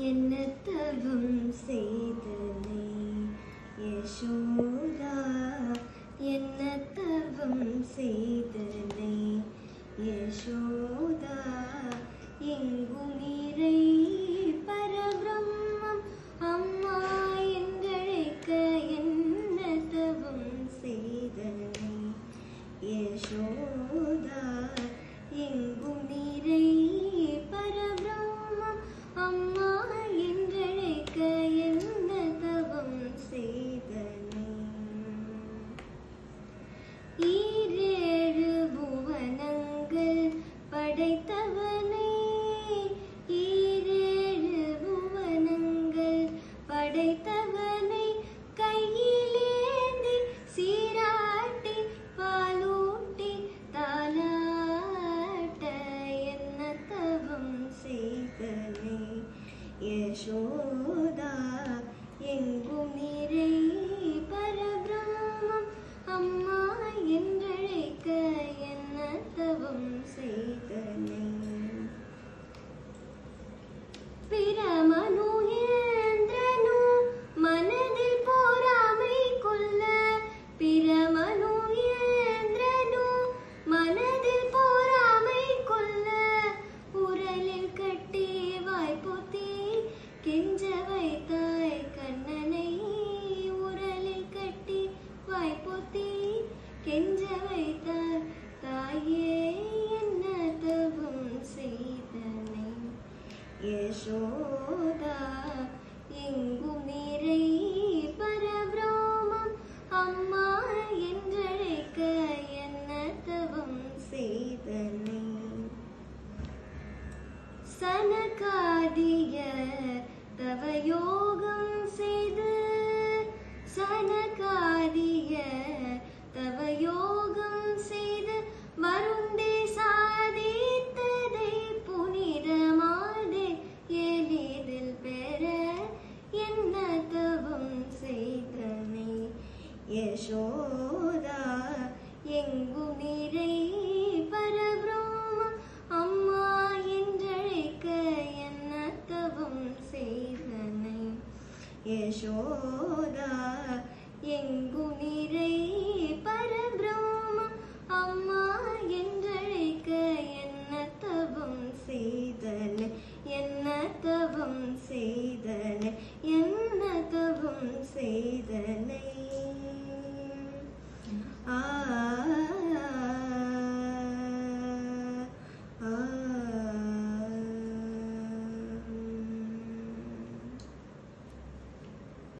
என்ன தவம் செய்தனை? யசோதா என்ன தவம் செய்தனை? யசோதா எங்கும் இறை பரபிரம்மம் அம்மா எங்களுக்கு என்ன தவம் செய்தனை? யசோதா கெஞ்ச வைத்தார் தாயே என்ன தவம் செய்தனை. யசோதா எங்கும் இறை பர நீரை பரபிரம்மம் அம்மா என்றழைக்க என்னத்தவும் செய்தனை. யசோ